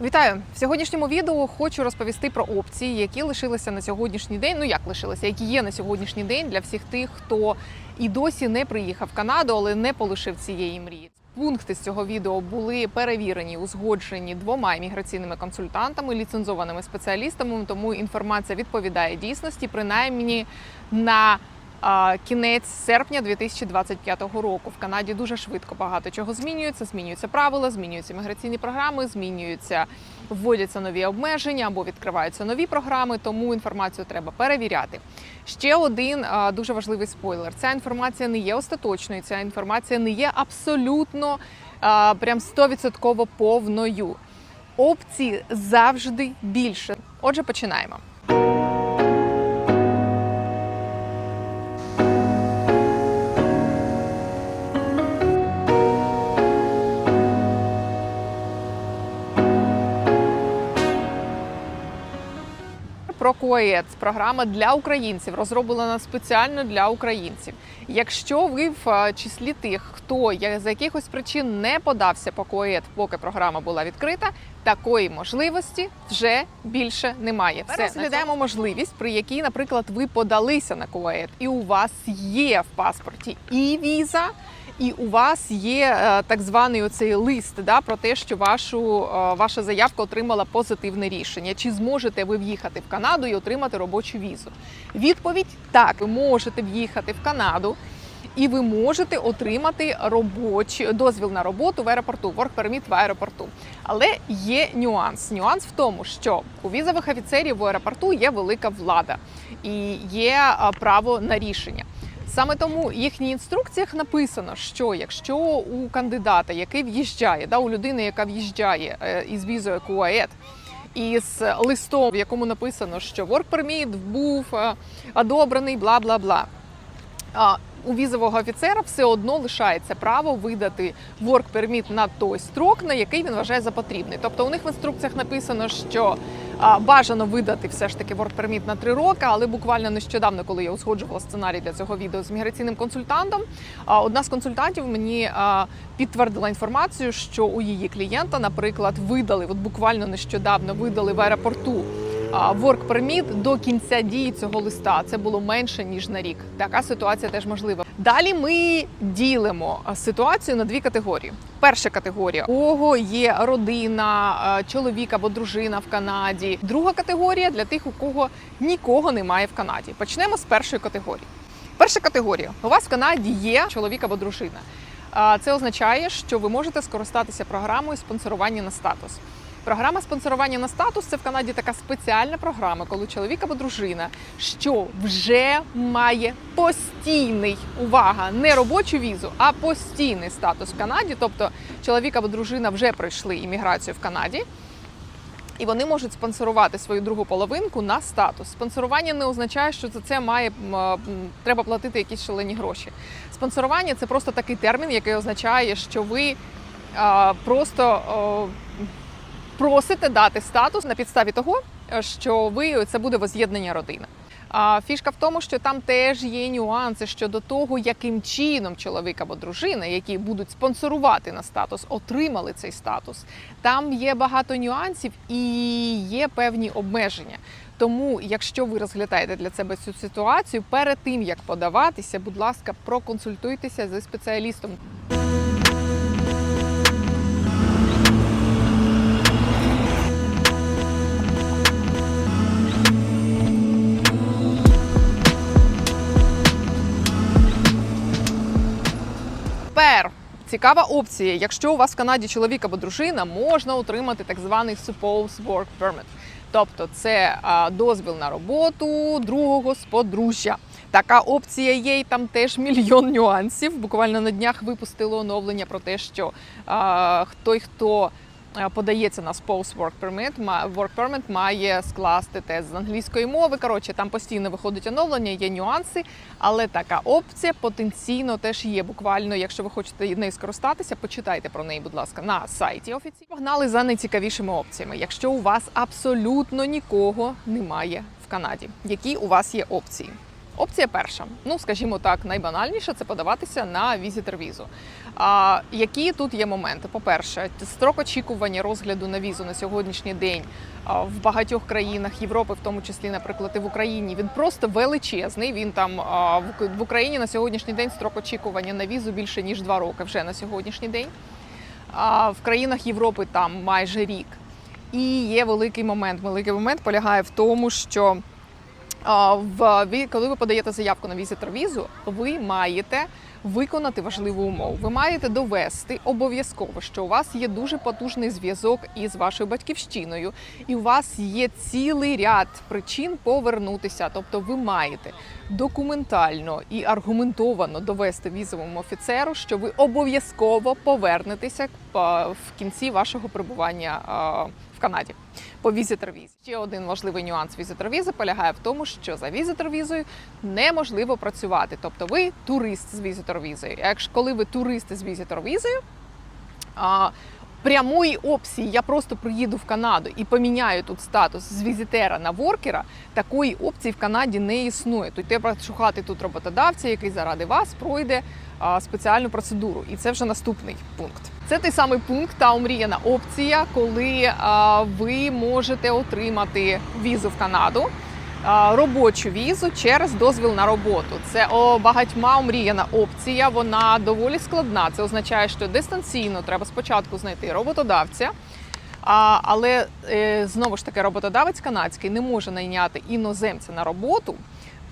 Вітаю в сьогоднішньому відео. Хочу розповісти про опції, які лишилися на сьогоднішній день. Ну як лишилися, які є на сьогоднішній день для всіх тих, хто і досі не приїхав в Канаду, але не полишив цієї мрії. Пункти з цього відео були перевірені, узгоджені двома імміграційними консультантами, ліцензованими спеціалістами. Тому інформація відповідає дійсності, принаймні на кінець серпня 2025 року. В Канаді дуже швидко багато чого змінюється. Змінюються правила, змінюються міграційні програми, змінюються, вводяться нові обмеження або відкриваються нові програми. Тому інформацію треба перевіряти. Ще один дуже важливий спойлер: ця інформація не є остаточною. Ця інформація не є абсолютно прям 100% повною. Опцій завжди більше. Отже, починаємо. КОЕЦ програма для українців розроблена спеціально для українців. Якщо ви в е, числі тих, хто за якихось причин не подався по КОЕД, поки програма була відкрита, такої можливості вже більше немає. Все розглядаємо можливість, при якій, наприклад, ви подалися на КОЕД, і у вас є в паспорті і віза. І у вас є е, так званий оцей лист да, про те, що вашу, е, ваша заявка отримала позитивне рішення. Чи зможете ви в'їхати в Канаду і отримати робочу візу? Відповідь так, ви можете в'їхати в Канаду. І ви можете отримати робочий дозвіл на роботу в аеропорту, work permit в аеропорту. Але є нюанс. Нюанс в тому, що у візових офіцерів в аеропорту є велика влада і є право на рішення. Саме тому в їхніх інструкціях написано, що якщо у кандидата, який в'їжджає, да, у людини, яка в'їжджає е, із візою КУАЕД, із листом, в якому написано, що work permit був е, одобрений, бла бла бла. У візового офіцера все одно лишається право видати work permit на той строк, на який він вважає за потрібний. Тобто у них в інструкціях написано, що бажано видати все ж таки permit на три роки, але буквально нещодавно, коли я узгоджувала сценарій для цього відео з міграційним консультантом, одна з консультантів мені підтвердила інформацію, що у її клієнта, наприклад, видали, от буквально нещодавно видали в аеропорту permit до кінця дії цього листа. Це було менше ніж на рік. Така ситуація теж можлива. Далі ми ділимо ситуацію на дві категорії. Перша категорія у кого є родина, чоловік або дружина в Канаді. Друга категорія для тих, у кого нікого немає в Канаді. Почнемо з першої категорії. Перша категорія: у вас в Канаді є чоловік або дружина. Це означає, що ви можете скористатися програмою спонсорування на статус. Програма спонсорування на статус це в Канаді така спеціальна програма, коли чоловік або дружина, що вже має постійний увага, не робочу візу, а постійний статус в Канаді. Тобто чоловік або дружина вже пройшли імміграцію в Канаді. І вони можуть спонсорувати свою другу половинку на статус. Спонсорування не означає, що за це має треба платити якісь шалені гроші. Спонсорування це просто такий термін, який означає, що ви а, просто о, просите дати статус на підставі того, що ви це буде воз'єднання родини. А фішка в тому, що там теж є нюанси щодо того, яким чином чоловік або дружина, які будуть спонсорувати на статус, отримали цей статус. Там є багато нюансів і є певні обмеження. Тому, якщо ви розглядаєте для себе цю ситуацію, перед тим як подаватися, будь ласка, проконсультуйтеся зі спеціалістом. Цікава опція. Якщо у вас в Канаді чоловік або дружина, можна отримати так званий suppose work permit. Тобто це дозвіл на роботу другого з подружжя. Така опція є, і там теж мільйон нюансів. Буквально на днях випустили оновлення про те, що а, той, хто подається на spouse work permit, work permit має скласти тест з англійської мови. Коротше, там постійно виходить оновлення, є нюанси, але така опція потенційно теж є. Буквально, якщо ви хочете нею скористатися, почитайте про неї, будь ласка, на сайті офіційно. Погнали за найцікавішими опціями. Якщо у вас абсолютно нікого немає в Канаді, які у вас є опції? Опція перша, ну скажімо так, найбанальніша це подаватися на візитер візу. А які тут є моменти? По-перше, строк очікування розгляду на візу на сьогоднішній день в багатьох країнах Європи, в тому числі, наприклад, і в Україні, він просто величезний. Він там в Україні на сьогоднішній день строк очікування на візу більше ніж два роки вже на сьогоднішній день. А в країнах Європи там майже рік. І є великий момент. Великий момент полягає в тому, що в коли ви подаєте заявку на візитор візу, ви маєте виконати важливу умову. Ви маєте довести обов'язково, що у вас є дуже потужний зв'язок із вашою батьківщиною, і у вас є цілий ряд причин повернутися. Тобто, ви маєте документально і аргументовано довести візовому офіцеру, що ви обов'язково повернетеся в кінці вашого перебування в Канаді по візитор візі. Ще один важливий нюанс візитор візи полягає в тому, що за візитор візою неможливо працювати. Тобто ви турист з візитор візою. А Якщо коли ви турист з візитор візою, а, прямої опції я просто приїду в Канаду і поміняю тут статус з візитера на воркера, такої опції в Канаді не існує. Тут треба шукати тут роботодавця, який заради вас пройде спеціальну процедуру. І це вже наступний пункт. Це той самий пункт, та омріяна опція, коли ви можете отримати візу в Канаду. Робочу візу через дозвіл на роботу. Це о, багатьма омріяна опція. Вона доволі складна. Це означає, що дистанційно треба спочатку знайти роботодавця. Але е, знову ж таки, роботодавець канадський не може найняти іноземця на роботу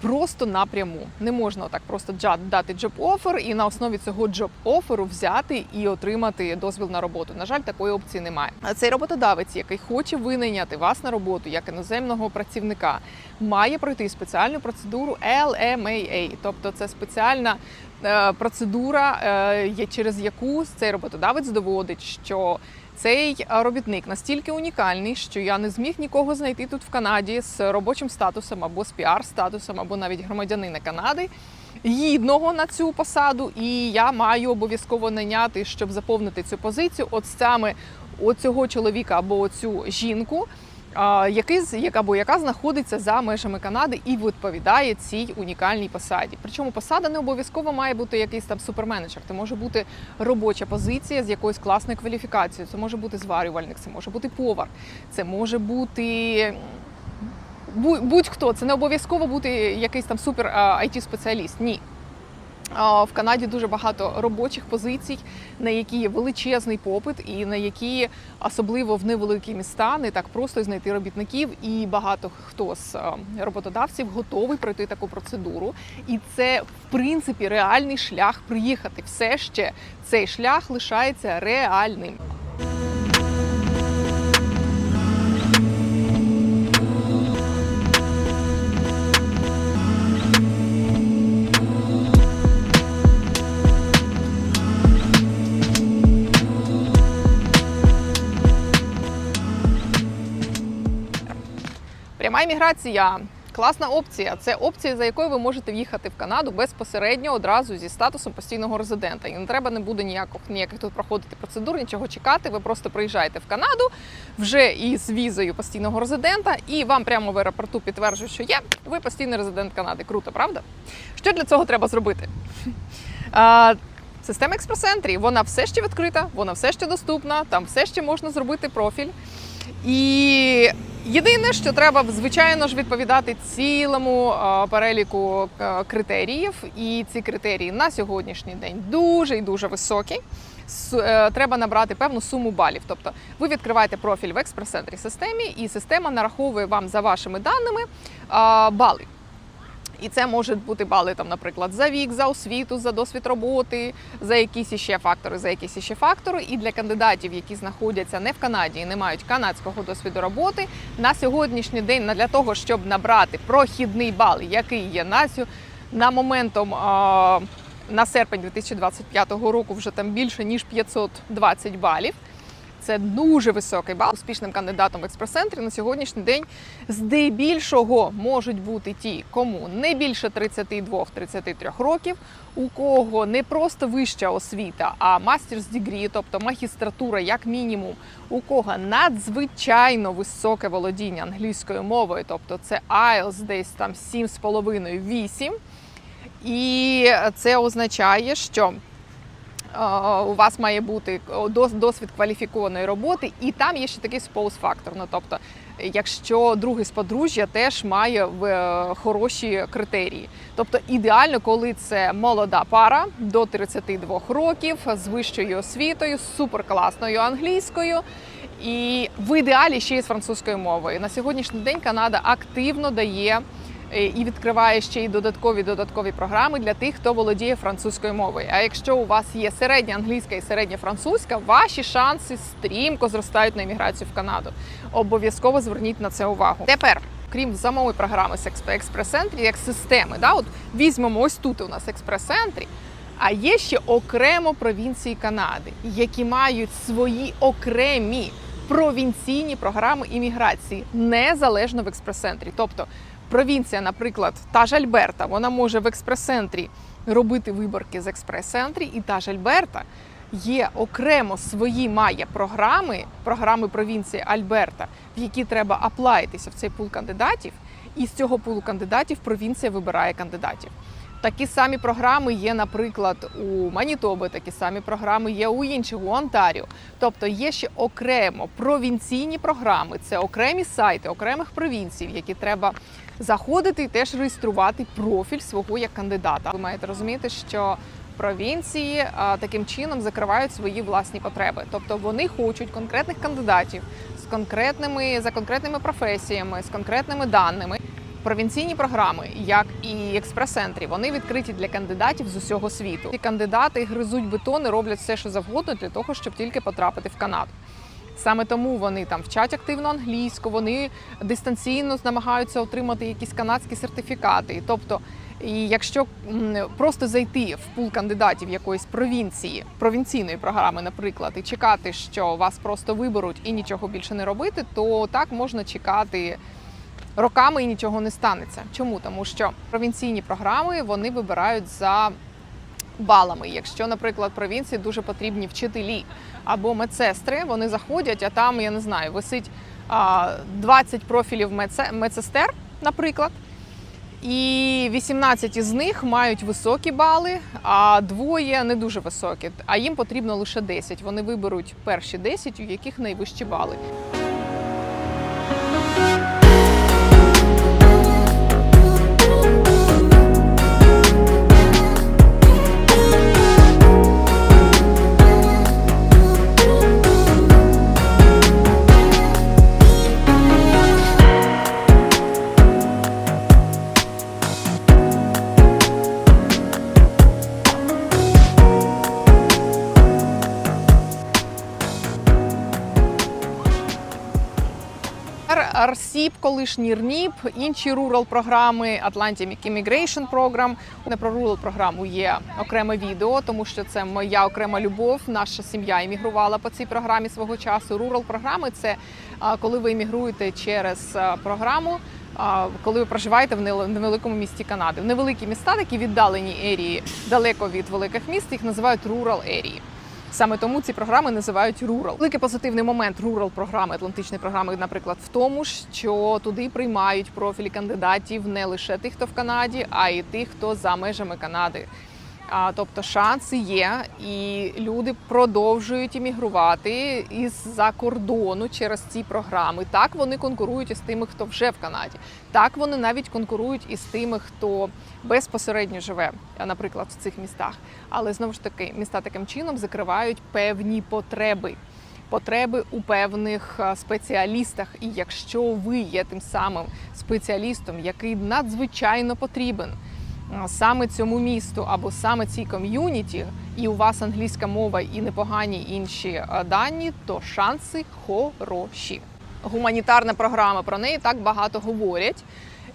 просто напряму. Не можна так просто дати джоб офер і на основі цього джоб оферу взяти і отримати дозвіл на роботу. На жаль, такої опції немає. А цей роботодавець, який хоче винайняти вас на роботу як іноземного працівника, має пройти спеціальну процедуру LMAA, тобто це спеціальна е, процедура, е, через яку цей роботодавець доводить, що цей робітник настільки унікальний, що я не зміг нікого знайти тут в Канаді з робочим статусом або з піар-статусом, або навіть громадянина Канади. Гідного на цю посаду, і я маю обов'язково наняти, щоб заповнити цю позицію, от саме оцього чоловіка або оцю жінку, який або яка знаходиться за межами Канади і відповідає цій унікальній посаді. Причому посада не обов'язково має бути якийсь там суперменеджер. Це може бути робоча позиція з якоюсь класною кваліфікацією. Це може бути зварювальник, це може бути повар, це може бути. бу- Будь-хто це не обов'язково бути якийсь там супер it спеціаліст Ні. В Канаді дуже багато робочих позицій, на які є величезний попит, і на які особливо в невеликі міста не так просто знайти робітників. І багато хто з роботодавців готовий пройти таку процедуру. І це в принципі реальний шлях приїхати. Все ще цей шлях лишається реальним. Пряма класна опція. Це опція, за якою ви можете в'їхати в Канаду безпосередньо одразу зі статусом постійного резидента. І не треба не буде ніяких ніяких тут проходити процедур, нічого чекати. Ви просто приїжджаєте в Канаду вже із візою постійного резидента, і вам прямо в аеропорту підтверджують, що є ви постійний резидент Канади. Круто, правда? Що для цього треба зробити? Система експрес-ентрі, вона все ще відкрита, вона все ще доступна, там все ще можна зробити профіль. І єдине, що треба, звичайно ж, відповідати цілому переліку критеріїв. І ці критерії на сьогоднішній день дуже і дуже високі. Е, Треба набрати певну суму балів. Тобто ви відкриваєте профіль в експрес-центрі системі, і система нараховує вам за вашими даними бали. І це можуть бути бали, там, наприклад, за вік, за освіту, за досвід роботи, за якісь іще фактори, за якісь іще фактори. І для кандидатів, які знаходяться не в Канаді і не мають канадського досвіду роботи, на сьогоднішній день для того, щоб набрати прохідний бал, який є на на моментом. на серпень 2025 року вже там більше ніж 520 балів. Це дуже високий бал. Успішним кандидатом в експрес-центрі на сьогоднішній день здебільшого можуть бути ті, кому не більше 32-33 років, у кого не просто вища освіта, а мастерс дігрі, тобто магістратура, як мінімум, у кого надзвичайно високе володіння англійською мовою, тобто це IELTS десь там 7,5-8. І це означає, що у вас має бути дос- досвід кваліфікованої роботи, і там є ще такий споус-фактор. Ну, тобто, якщо другий з подружжя теж має в- е, хороші критерії. Тобто ідеально, коли це молода пара до 32 років з вищою освітою, суперкласною англійською. І в ідеалі ще й з французькою мовою. На сьогоднішній день Канада активно дає е, і відкриває ще й додаткові додаткові програми для тих, хто володіє французькою мовою. А якщо у вас є середня англійська і середня французька, ваші шанси стрімко зростають на імміграцію в Канаду. Обов'язково зверніть на це увагу. Тепер. Крім самої програми з експрес-центрі, як системи, да, от візьмемо ось тут у нас експрес-центрі, а є ще окремо провінції Канади, які мають свої окремі провінційні програми імміграції незалежно в експрес-центрі. Тобто провінція, наприклад, та ж Альберта, вона може в експрес-центрі робити виборки з експрес-центрі, і та ж Альберта є окремо свої має програми, програми провінції Альберта, в які треба аплаїтися в цей пул кандидатів, і з цього пулу кандидатів провінція вибирає кандидатів. Такі самі програми є, наприклад, у Манітоби, такі самі програми є у інших, у Онтаріо. Тобто є ще окремо провінційні програми, це окремі сайти окремих провінцій, які треба заходити і теж реєструвати профіль свого як кандидата. Ви маєте розуміти, що провінції а, таким чином закривають свої власні потреби. Тобто вони хочуть конкретних кандидатів з конкретними за конкретними професіями, з конкретними даними. Провінційні програми, як і експрес-центрі, вони відкриті для кандидатів з усього світу. Ці кандидати гризуть бетони, роблять все, що завгодно, для того, щоб тільки потрапити в Канаду. Саме тому вони там вчать активно англійську, вони дистанційно намагаються отримати якісь канадські сертифікати. Тобто, і якщо просто зайти в пул кандидатів якоїсь провінції, провінційної програми, наприклад, і чекати, що вас просто виберуть і нічого більше не робити, то так можна чекати роками і нічого не станеться. Чому? Тому що провінційні програми вони вибирають за балами. Якщо, наприклад, провінції дуже потрібні вчителі або медсестри, вони заходять, а там, я не знаю, висить а, 20 профілів медсе- медсестер, наприклад. І 18 із них мають високі бали, а двоє не дуже високі. А їм потрібно лише 10. Вони виберуть перші 10, у яких найвищі бали. РСІП, колишній РНІП, інші рурал програми, Atlantic Immigration Program. Не про рурал програму є окреме відео, тому що це моя окрема любов. Наша сім'я іммігрувала по цій програмі свого часу. Рурал програми це коли ви іммігруєте через програму. Коли ви проживаєте в невеликому місті Канади, в невеликі міста, такі віддалені ерії, далеко від великих міст, їх називають рурал ерії. Саме тому ці програми називають Рурал. Великий позитивний момент рурал програми, Атлантичної програми, наприклад, в тому, що туди приймають профілі кандидатів не лише тих, хто в Канаді, а й тих, хто за межами Канади. А, тобто шанси є, і люди продовжують іммігрувати із-за кордону через ці програми. Так вони конкурують із тими, хто вже в Канаді. Так вони навіть конкурують із тими, хто безпосередньо живе, наприклад, в цих містах. Але знову ж таки, міста таким чином закривають певні потреби. Потреби у певних спеціалістах, і якщо ви є тим самим спеціалістом, який надзвичайно потрібен саме цьому місту або саме цій ком'юніті, і у вас англійська мова і непогані інші дані, то шанси хороші. Гуманітарна програма про неї так багато говорять.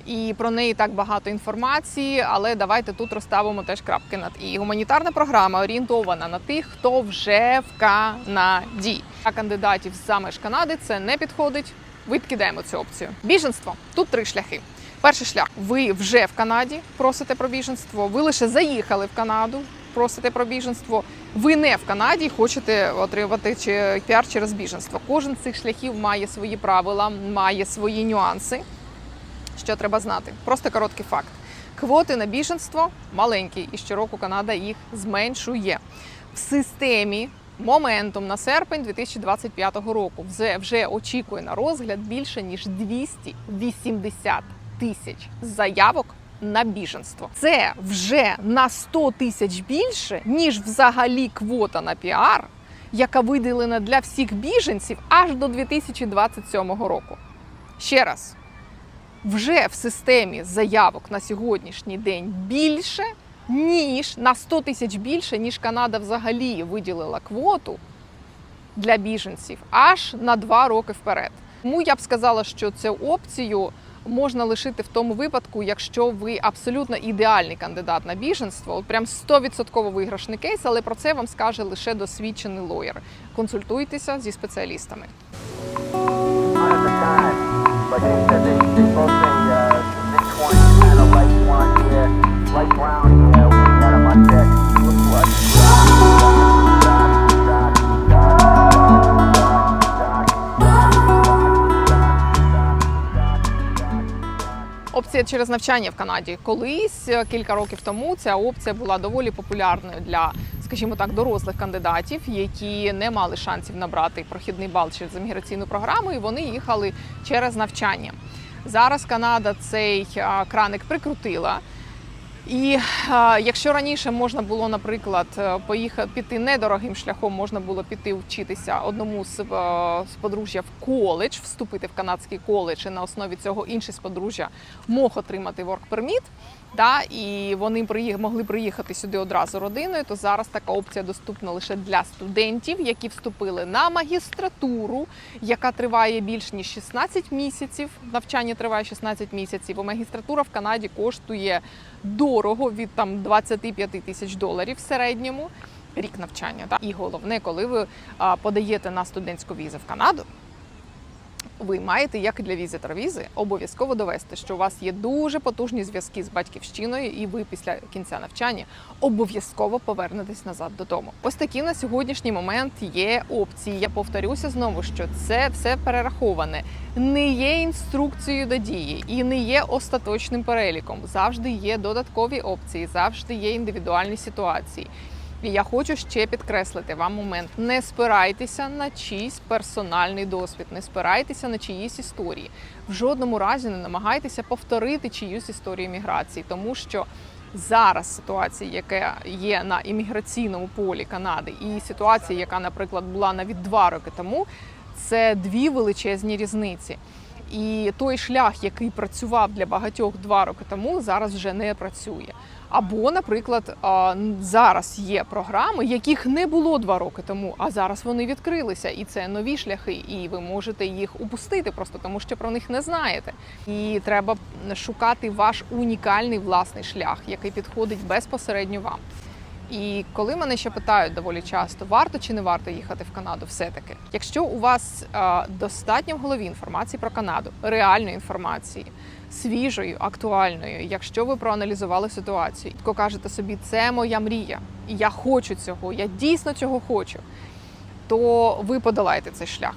І про неї так багато інформації, але давайте тут розставимо теж крапки над і. Гуманітарна програма орієнтована на тих, хто вже в Канаді. А кандидатів за меж Канади це не підходить. Відкидаємо цю опцію. Біженство тут три шляхи. Перший шлях: ви вже в Канаді просите про біженство. Ви лише заїхали в Канаду, просите про біженство. Ви не в Канаді і хочете отримати чи піар через біженство. Кожен з цих шляхів має свої правила, має свої нюанси. Що треба знати? Просто короткий факт. Квоти на біженство маленькі, і щороку Канада їх зменшує. В системі моментом на серпень 2025 року вже, вже очікує на розгляд більше ніж 280 тисяч заявок на біженство. Це вже на 100 тисяч більше, ніж взагалі квота на піар, яка виділена для всіх біженців аж до 2027 року. Ще раз, вже в системі заявок на сьогоднішній день більше, ніж на 100 тисяч більше, ніж Канада взагалі виділила квоту для біженців аж на два роки вперед. Тому я б сказала, що цю опцію можна лишити в тому випадку, якщо ви абсолютно ідеальний кандидат на біженство, от прям 100% виграшний кейс, але про це вам скаже лише досвідчений лоєр. Консультуйтеся зі спеціалістами. like at Опція через навчання в Канаді. Колись е, кілька років тому ця опція була доволі популярною для, скажімо так, дорослих кандидатів, які не мали шансів набрати прохідний бал через імміграційну програму, і вони їхали через навчання. Зараз Канада цей краник прикрутила. І е, якщо раніше можна було, наприклад, поїхати піти недорогим шляхом, можна було піти вчитися одному з, е, з подружжя в коледж, вступити в канадський коледж, і на основі цього інші з подружжя мог отримати work permit, да, і вони могли приїхати сюди одразу родиною, то зараз така опція доступна лише для студентів, які вступили на магістратуру, яка триває більш ніж 16 місяців. Навчання триває 16 місяців. Магістратура в Канаді коштує дорого від там 25 тисяч доларів в середньому. Рік навчання. Так? І головне, коли ви подаєте на студентську візу в Канаду, ви маєте, як і для візитора візи, обов'язково довести, що у вас є дуже потужні зв'язки з батьківщиною, і ви після кінця навчання обов'язково повернетесь назад додому. Ось такі на сьогоднішній момент є опції. Я повторюся знову, що це все перераховане, не є інструкцією до дії і не є остаточним переліком. Завжди є додаткові опції, завжди є індивідуальні ситуації. І я хочу ще підкреслити вам момент: не спирайтеся на чийсь персональний досвід, не спирайтеся на чиїсь історії. В жодному разі не намагайтеся повторити чиюсь історію міграції, тому що зараз ситуація, яка є на імміграційному полі Канади, і ситуація, яка, наприклад, була навіть два роки тому, це дві величезні різниці. І той шлях, який працював для багатьох два роки тому, зараз вже не працює. Або, наприклад, зараз є програми, яких не було два роки тому, а зараз вони відкрилися, і це нові шляхи, і ви можете їх упустити просто тому, що про них не знаєте. І треба шукати ваш унікальний власний шлях, який підходить безпосередньо вам. І коли мене ще питають доволі часто, варто чи не варто їхати в Канаду, все-таки, якщо у вас е, достатньо в голові інформації про Канаду, реальної інформації, свіжої, актуальної, якщо ви проаналізували ситуацію, то кажете собі, це моя мрія, і я хочу цього, я дійсно цього хочу, то ви подолаєте цей шлях.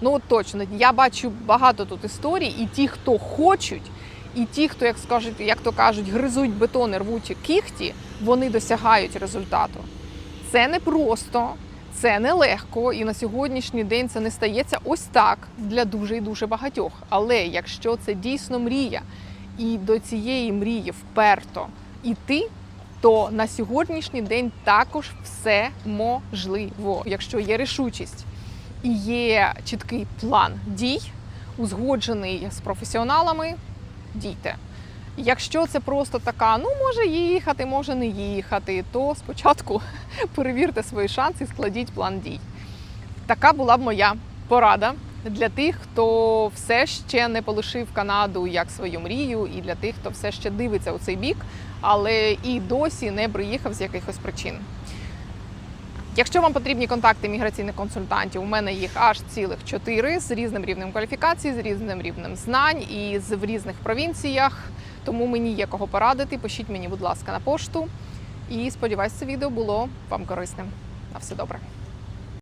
Ну от точно, я бачу багато тут історій, і ті, хто хочуть, і ті, хто, як скажуть, як то кажуть, гризуть бетон, і рвуть кіхті, вони досягають результату. Це не просто, це не легко, і на сьогоднішній день це не стається ось так для дуже і дуже багатьох. Але якщо це дійсно мрія, і до цієї мрії вперто іти, то на сьогоднішній день також все можливо, якщо є рішучість і є чіткий план дій, узгоджений з професіоналами, дійте. Якщо це просто така, ну може їхати, може не їхати, то спочатку перевірте свої шанси і складіть план дій. Така була б моя порада для тих, хто все ще не полишив Канаду як свою мрію, і для тих, хто все ще дивиться у цей бік, але і досі не приїхав з якихось причин. Якщо вам потрібні контакти міграційних консультантів, у мене їх аж цілих чотири з різним рівнем кваліфікації, з різним рівнем знань і з в різних провінціях. Тому мені є кого порадити. Пишіть мені, будь ласка, на пошту. І сподіваюсь, це відео було вам корисним. На все добре.